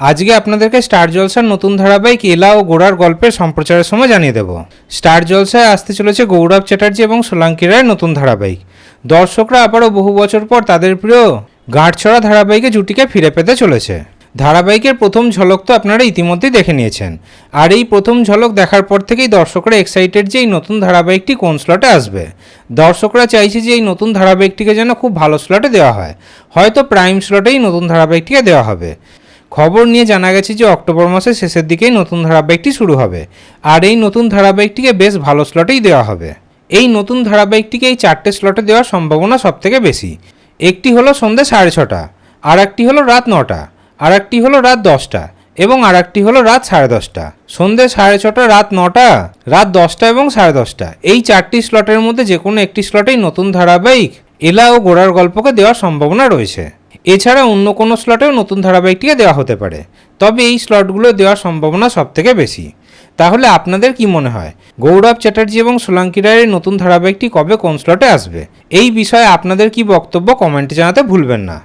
আজকে আপনাদেরকে স্টার জলসার নতুন ধারাবাহিক এলা ও গোড়ার গল্পের সম্প্রচারের সময় জানিয়ে দেব। স্টার জলসায় আসতে চলেছে গৌরব চ্যাটার্জি এবং সোলাঙ্কি রায়ের নতুন ধারাবাহিক। দর্শকরা আবারও বহু বছর পর তাদের প্রিয় গাঁটছড়া ধারাবাহিকে জুটিকে ফিরে পেতে চলেছে। ধারাবাহিকের প্রথম ঝলক তো আপনারা ইতিমধ্যেই দেখে নিয়েছেন। আর এই প্রথম ঝলক দেখার পর থেকেই দর্শকরা এক্সাইটেড যে এই নতুন ধারাবাহিকটি কোন স্লটে আসবে। দর্শকরা চাইছে যে এই নতুন ধারাবাহিকটিকে যেন খুব ভালো স্লটে দেওয়া হয়। হয়তো প্রাইম স্লটেই নতুন ধারাবাহিকটিকে দেওয়া হবে। খবর নিয়ে জানা গেছে যে অক্টোবর মাসের শেষের দিকেই নতুন ধারাবাহিকটি শুরু হবে। আর এই নতুন ধারাবাহিকটিকে বেশ ভালো স্লটেই দেওয়া হবে। এই নতুন ধারাবাহিকটিকে এই চারটে স্লটে দেওয়ার সম্ভাবনা সবথেকে বেশি। একটি হলো সন্ধ্যে সাড়ে ছটা আর একটি হলো রাত নটা আর একটি হলো রাত দশটা এবং আর একটি হলো রাত সাড়ে দশটা। সন্ধ্যে সাড়ে ছটা, রাত নটা, রাত দশটা এবং সাড়ে দশটা। এই চারটি স্লটের মধ্যে যে কোনো একটি স্লটেই নতুন ধারাবাহিক এলা ও গোড়ার গল্পকে দেওয়ার সম্ভাবনা রয়েছে। এছাড়া অন্য কোনো স্লটেও নতুন ধারাবাহিকটিকে দেওয়া হতে পারে। তবে এই স্লটগুলো দেওয়ার সম্ভাবনা সব থেকে বেশি। তাহলে আপনাদের কি মনে হয়? গৌরব চ্যাটার্জি এবং সোলাঙ্কি রায়ের নতুন ধারাবাহিকটি কবে কোন স্লটে আসবে? এই বিষয়ে আপনাদের কি বক্তব্য কমেন্টে জানাতে ভুলবেন না।